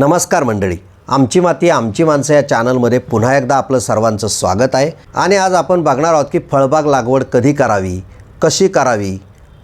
नमस्कार मंडळी. आमची माती आमची माणसं या चॅनलमध्ये पुन्हा एकदा आपलं सर्वांचं स्वागत आहे. आणि आज आपण बघणार आहोत की फळबाग लागवड कधी करावी कशी करावी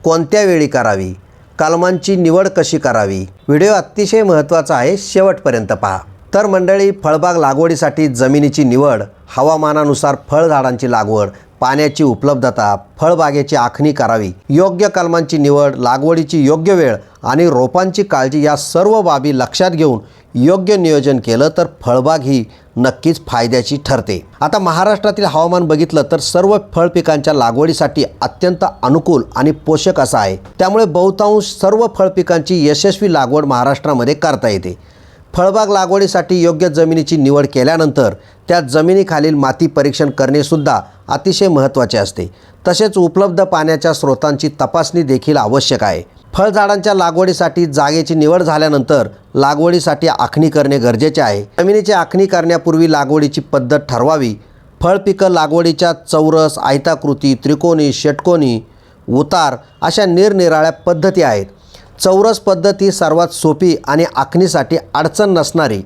कोणत्या वेळी करावी कलमांची निवड कशी करावी व्हिडिओ अतिशय महत्त्वाचा आहे शेवटपर्यंत पहा. तर मंडळी फळबाग लागवडीसाठी जमिनीची निवड हवामानानुसार फळझाडांची लागवड पाण्याची उपलब्धता फळबागेची आखणी करावी योग्य कलमांची निवड लागवडीची योग्य वेळ आणि रोपांची काळजी या सर्व बाबी लक्षात घेऊन योग्य नियोजन केलं तर फळबाग ही नक्कीच फायद्याची ठरते. आता महाराष्ट्रातील हवामान बघितलं तर सर्व फळ पिकांच्या लागवडीसाठी अत्यंत अनुकूल आणि पोषक असं आहे. त्यामुळे बहुतांश सर्व फळ पिकांची यशस्वी लागवड महाराष्ट्रामध्ये करता येते. फळबाग लागवडीसाठी योग्य जमिनीची निवड केल्यानंतर त्या जमिनीखालील माती परीक्षण करणेसुद्धा अतिशय महत्त्वाचे असते. तसेच उपलब्ध पाण्याच्या स्रोतांची तपासणी देखील आवश्यक आहे. फळझाडांच्या लागवडीसाठी जागेची निवड झाल्यानंतर लागवडीसाठी आखणी करणे गरजेचे आहे. जमिनीची आखणी करण्यापूर्वी लागवडीची पद्धत ठरवावी. फळ पिकं लागवडीच्या चौरस आयताकृती त्रिकोणी षटकोनी उतार अशा निरनिराळ्या पद्धती आहेत. चौरस पद्धत ही सर्वात सोपी आणि आखणीसाठी अडचण नसणारी.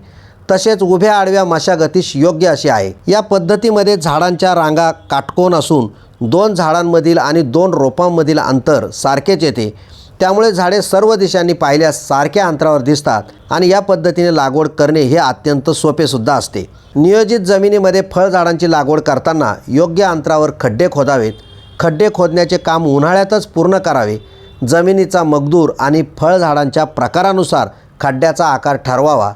तसेच उभ्या आडव्या मशागतीस योग्य अशी आहे. या पद्धतीमध्ये झाडांच्या रांगा काटकोन असून दोन झाडांमधील आणि दोन रोपांमधील अंतर सारखेच येते. त्यामुळे झाडे सर्व दिशांनी पाहिल्यास सारख्या अंतरावर दिसतात आणि या पद्धतीने लागवड करणे हे अत्यंत सोपेसुद्धा असते. नियोजित जमिनीमध्ये फळझाडांची लागवड करताना योग्य अंतरावर खड्डे खोदावेत. खड्डे खोदण्याचे काम उन्हाळ्यातच पूर्ण करावे. जमिनीचा मगदूर आणि फळझाडांच्या प्रकारानुसार खड्ड्याचा आकार ठरवावा.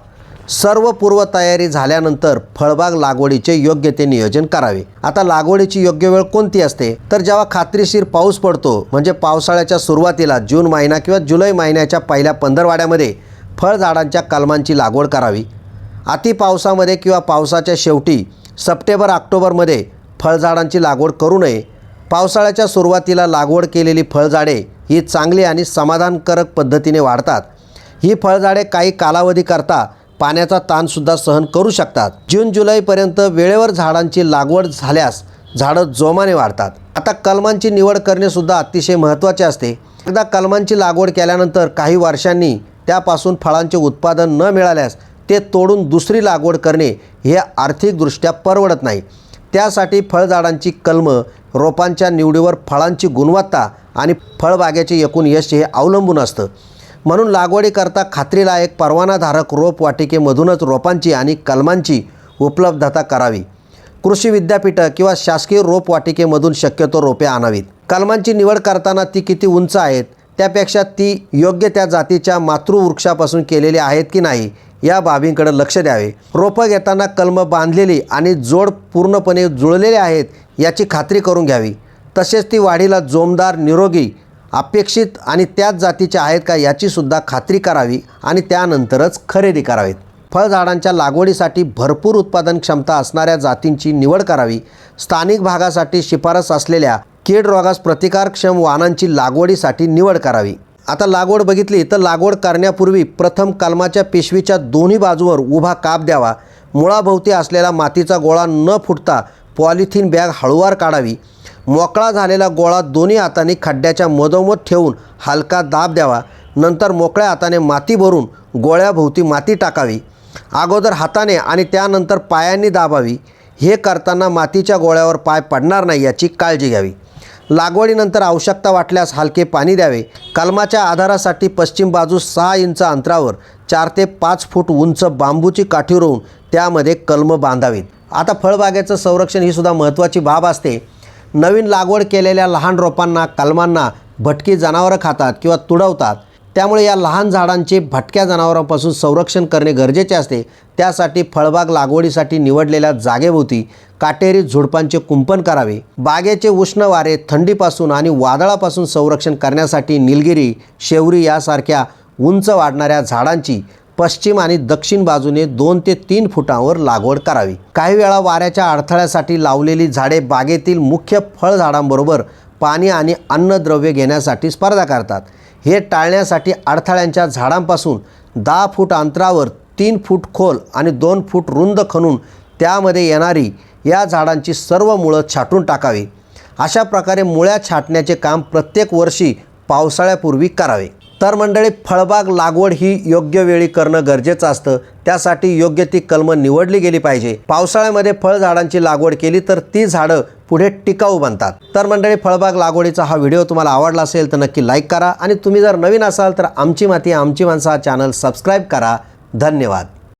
सर्व पूर्वतयारी झाल्यानंतर फळबाग लागवडीचे योग्य ते नियोजन करावे. आता लागवडीची योग्य वेळ कोणती असते? तर जेव्हा खात्रीशीर पाऊस पडतो म्हणजे पावसाळ्याच्या सुरुवातीला जून महिना किंवा जुलै महिन्याच्या पहिल्या पंधरवाड्यामध्ये फळझाडांच्या कलमांची लागवड करावी. अति पावसामध्ये किंवा पावसाच्या शेवटी सप्टेंबर ऑक्टोबरमध्ये फळझाडांची लागवड करू नये. पावसाळ्याच्या सुरुवातीला लागवड केलेली फळझाडे ही चांगली आणि समाधानकारक पद्धतीने वाढतात. ही फळझाडे काही कालावधीकरता पाण्याचा ताणसुद्धा सहन करू शकतात. जून जुलैपर्यंत वेळेवर झाडांची लागवड झाल्यास झाडं जोमाने वाढतात. आता कलमांची निवड करणेसुद्धा अतिशय महत्त्वाचे असते. एकदा कलमांची लागवड केल्यानंतर काही वर्षांनी त्यापासून फळांचे उत्पादन न मिळाल्यास ते तोडून दुसरी लागवड करणे हे आर्थिकदृष्ट्या परवडत नाही. त्यासाठी फळझाडांची कलमं रोपांच्या निवडीवर फळांची गुणवत्ता आणि फळबागेचे एकूण यश हे अवलंबून असतं. म्हणून लागवडीकरता खात्रीलायक परवानाधारक रोपवाटिकेमधूनच रोपांची आणि कलमांची उपलब्धता करावी. कृषी विद्यापीठं किंवा शासकीय रोपवाटिकेमधून शक्यतो रोपे आणावीत. कलमांची निवड करताना ती किती उंच आहेत त्यापेक्षा ती योग्य त्या जातीच्या मातृवृक्षापासून केलेली आहेत की नाही या बाबींकडे लक्ष द्यावे. रोपं घेताना कलम बांधलेली आणि जोड पूर्णपणे जुळलेले आहेत याची खात्री करून घ्यावी. तसेच ती वाढीला जोमदार निरोगी अपेक्षित आणि त्याच जातीच्या आहेत का याचीसुद्धा खात्री करावी आणि त्यानंतरच खरेदी करावीत. फळझाडांच्या लागवडीसाठी भरपूर उत्पादन क्षमता असणाऱ्या जातींची निवड करावी. स्थानिक भागासाठी शिफारस असलेल्या कीड रोगास प्रतिकारक्षम वाहनांची लागवडीसाठी निवड करावी. आता लागवड बघितली तर लागवड करण्यापूर्वी प्रथम कलमाच्या पिशवीच्या दोन्ही बाजूवर उभा काप द्यावा. मुळाभोवती असलेला मातीचा गोळा न फुटता पॉलिथिन बॅग हळूवार काढावी. मोकळा झालेला गोळा दोन्ही हाताने खड्ड्याच्या मधोमध ठेवून हलका दाब द्यावा. नंतर मोकळ्या हाताने माती भरून गोळ्याभोवती माती टाकावी. अगोदर हाताने आणि त्यानंतर पायांनी दाबावी. हे करताना मातीच्या गोळ्यावर पाय पडणार नाही याची काळजी घ्यावी. लागवडीनंतर आवश्यकता वाटल्यास हलके पाणी द्यावे. कलमाच्या आधारासाठी पश्चिम बाजूस सहा इंच अंतरावर चार ते पाच फूट उंच बांबूची काठी रोवून त्यामध्ये कलम बांधावीत. आता फळबागेचं संरक्षण ही सुद्धा महत्त्वाची बाब असते. नवीन लागवड केलेल्या लहान रोपांना कलमांना भटकी जनावरं खातात किंवा तुडवतात. त्यामुळे या लहान झाडांचे भटक्या जनावरांपासून संरक्षण करणे गरजेचे असते. त्यासाठी फळबाग लागवडीसाठी निवडलेल्या जागेभोवती काटेरी झुडपांचे कुंपण करावे. बागेचे उष्ण वारे थंडीपासून आणि वादळापासून संरक्षण करण्यासाठी निलगिरी शेवरी यासारख्या उंच वाढणाऱ्या झाडांची पश्चिम आणि दक्षिण बाजूने दोन ते तीन फुटांवर लागवड करावी. काही वेळा वाऱ्याच्या अडथळ्यासाठी लावलेली झाडे बागेतील मुख्य फळझाडांबरोबर पाणी आणि अन्नद्रव्य घेण्यासाठी स्पर्धा करतात. हे टाळण्यासाठी अडथळ्यांच्या झाडांपासून दहा फूट अंतरावर तीन फूट खोल आणि दोन फूट रुंद खणून त्यामध्ये येणारी या झाडांची सर्व मुळं छाटून टाकावी. अशा प्रकारे मुळ्या छाटण्याचे काम प्रत्येक वर्षी पावसाळ्यापूर्वी करावे. तर मंडळी फळबाग लागवड ही योग्य वेळी करणं गरजेचं असतं. त्यासाठी योग्य ती कलमं निवडली गेली पाहिजे. पावसाळ्यामध्ये फळझाडांची लागवड केली तर ती झाडं पुढे टिकाऊ बनतात. तर मंडळी फळबाग लागवडीचा हा व्हिडिओ तुम्हाला आवडला असेल तर नक्की लाईक करा. आणि तुम्ही जर नवीन असाल तर आमची माती आमची माणसा चॅनल सबस्क्राईब करा. धन्यवाद.